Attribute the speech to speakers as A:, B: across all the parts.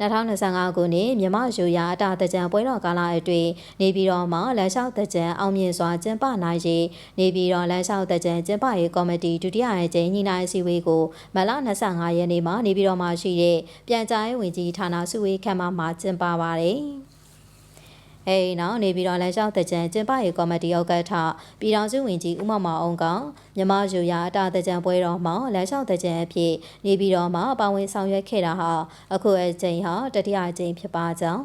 A: 2025ခုနှစ်မြန်မာယူရာအတာတကြံပွဲတော်ကာလအတွင်းနေပြည်တော်မှာလမ်းလျှောက်တကြံအောင်မြင်စွာကျင်းပနိုင်ရေးနေပြည်တော်လမ်းလျှောက်တကြံကျင်းပရေးကော်မတီဒုတိယအကြိမ်ညှိနှိုင်းအစည်းအဝေးကိုမလ25ရက်နေ့မှာနေပြည်တော်မှာရှိတဲ့ပြန်ကြားရေးဝန်ကြီးဌာနစုဝေးခန်းမမှာကျင်းပပါတယ်။ အဲဒီနောက်နေပြည်တော်လမ်းလျှောက်တကြံကျင်းပရေးကော်မတီဥက္ကဋ္ဌပြည်ထောင်စုဝန်ကြီးဦးမောင်မောင်အောင်ကမြမယူရာအတာတကြံပွဲတော်မှာလမ်းလျှောက်တကြံအဖြစ်နေပြည်တော်မှာပါဝင်ဆောင်ရွက်ခဲ့တာဟာအခုအကြိမ်ဟာတတိယအကြိမ်ဖြစ်ပါကြောင်း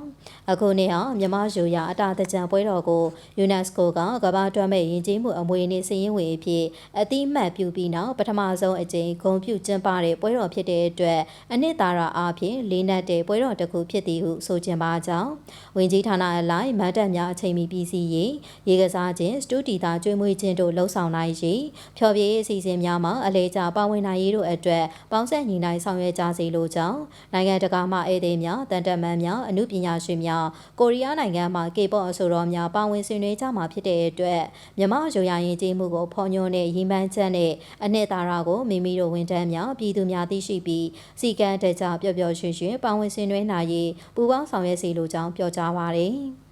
A: အခုနေ့ဟာမြမယူရာအတာတကြံပွဲတော်ကို UNESCO ကကမ္ဘာတွဲမဲ့ယဉ်ကျေးမှုအမွေအနှစ်စည်ရင်းဝင်အဖြစ်အတိမတ်ပြုပြီးနောက်ပထမဆုံးအကြိမ်ဂုဏ်ပြုကျင်းပတဲ့ပွဲတော်ဖြစ်တဲ့အတွက်အနှစ်သာရအားဖြင့်လေးနက်တဲ့ပွဲတော်တစ်ခုဖြစ်သည်ဟုဆိုချင်ပါကြောင်းဝန်ကြီးဌာနအလိုက်မတ်တပ်များအချိန်မီပြီးစီးရေးရေကစားခြင်းစတူဒီတာကျွေးမွေးခြင်းတို့လှုံ့ဆော်နိုင်ရေးဖျော်ဖြေရေးအစီအစဉ်များမှာအလေကျပါဝင်နိုင်ရေးတို့အတွက်ပေါင်းဆက်ညီနိုင်ဆောင်ရွက်ကြစေလိုကြောင်းနိုင်ငံတကာမှဧည့်သည်များတန်တမန်များအမှုပညာရှင်များကိုရီးယားနိုင်ငံမှကေပေါ့အဆိုတော်များပါဝင်ဆွေးနွေးကြမှာဖြစ်တဲ့အတွက်မြမရိုးရာရင်ကျေးမှုကိုဖော်ညွှန်းတဲ့ရည်မှန်းချက်နဲ့အနှစ်သာရကိုမိမိတို့ဝန်ထမ်းများပြည်သူများသိရှိပြီးစီကံတကြပျော်ပျော်ရွှင်ရွှင်ပါဝင်ဆွေးနွေးနိုင်ရေးပူးပေါင်းဆောင်ရွက်စီလိုကြောင်းပြောကြားပါရယ်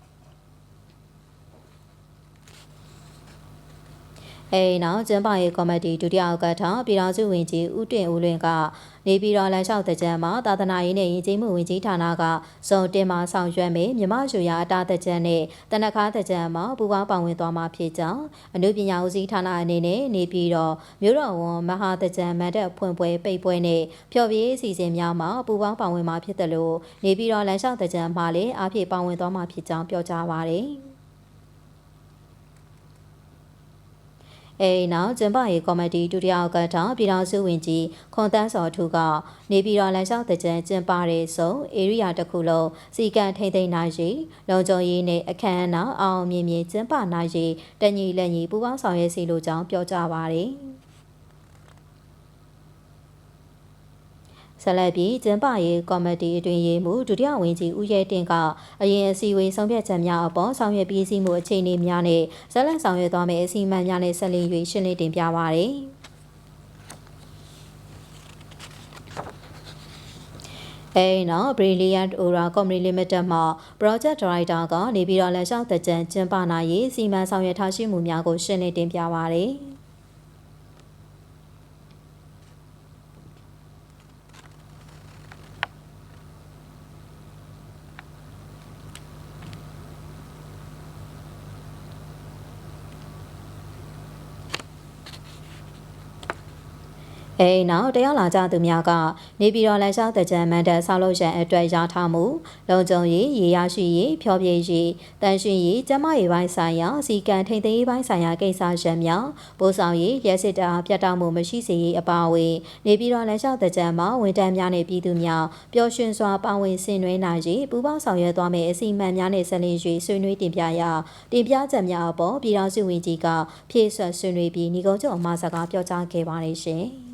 A: အဲဒီနောက်ကျင်းပရေးကော်မတီဒုတိယဥက္ကဋ္ဌပြည်ထောင်စုဝန်ကြီးဦးတင်ဦးလွင်ကနေပြည်တော်လမ်းလျှောက်တကြံမှာသာသနာရေးနဲ့ယဉ်ကျေးမှုဝန်ကြီးဌာနကစုံတင်မာဆောင်ရွက်မယ်မြမယူရာအတာတကြံနဲ့တနခါတကြံမှာပူပေါင်းပါဝင်သွားမှာဖြစ်ကြောင်းအနုပညာဦးစီးဌာနအနေနဲ့နေပြည်တော်မြို့တော်ဝန်မဟာတကြံမန်တပ်ဖွင့်ပွဲပိတ်ပွဲနဲ့ဖျော်ဖြေရေးအစီအစဉ်များမှာပူပေါင်းပါဝင်မှာဖြစ်တယ်လို့နေပြည်တော်လမ်းလျှောက်တကြံမှာလည်းအားဖြည့်ပါဝင်သွားမှာဖြစ်ကြောင်းပြောကြားပါရယ် အဲဒီနောက်ကျင်းပရေးကော်မတီဒုတိယဥက္ကဋ္ဌပြည်ထောင်စုဝန်ကြီးခွန်တန်းစောထူကနေပြည်တော်လမ်းလျှောက်တကြံကျင်းပတဲ့ဆိုဧရိယာတစ်ခုလုံးစီကံထိမ့်သိမ်းနိုင်ရေးလုံခြုံရေးနဲ့အခမ်းအနားအောင်မြင်မြင်ကျင်းပနိုင်ရေးတညီလက်ညီပူးပေါင်းဆောင်ရွက်စီလိုကြောင်းပြောကြားပါရယ်။ ဆက်လက်ပြီးကျင်းပရေးကော်မတီအတွင်ရေးမှူးဒုတိယဝန်ကြီးဦးရဲတင်ကအရင်အစည်းအဝေးဆုံးဖြတ်ချက်များအပေါ်ဆောင်ရွက်ပြီးစီးမှုအခြေအနေများနဲ့ဆက်လက်ဆောင်ရွက်သွားမယ့်အစီအမံများနဲ့ဆက်လက်၍ရှင်းလင်းတင်ပြပါရယ်။အဲနောက် Brilliant Aura Company Limited မှ Project Director ကနေပြီးတော့လက်လျှောက်တကြံကျင်းပနိုင်ရေးစီမံဆောင်ရွက်ထားရှိမှုများကိုရှင်းလင်းတင်ပြပါရယ်။ အဲဒီနောက်တရားလာကြသူများကနေပြည်တော်လန်ရှားတကြံမန်တပ်ဆောက်လုပ်ရန်အတွက်ရထားမှုလုံခြုံရေးရေရရှိရေးဖျော်ဖြေရေးတန်ရှင်ရေးကျမရေးပိုင်းဆိုင်ရာစီကံထိန်သိမ်းရေးပိုင်းဆိုင်ရာကိစ္စရပ်များပို့ဆောင်ရေးရဲစစ်တာပြတ်တောက်မှုမရှိစေရေးအပါအဝင်နေပြည်တော်လန်ရှားတကြံမှာဝန်ထမ်းများနဲ့ပြည်သူများပျော်ရွှင်စွာပါဝင်ဆင်နွှဲနိုင်ရေးပူးပေါင်းဆောင်ရွက်သွားမယ့်အစီအမံများနဲ့ဆက်လက်၍ဆွေးနွေးတင်ပြရာတင်ပြချက်များအပေါ်ပြည်ထောင်စုဝန်ကြီးကဖြည့်ဆွတ်ဆွေးနွေးပြီးညီကုန်းချုပ်အမှားစကားပြောကြားခဲ့ပါတယ်ရှင်။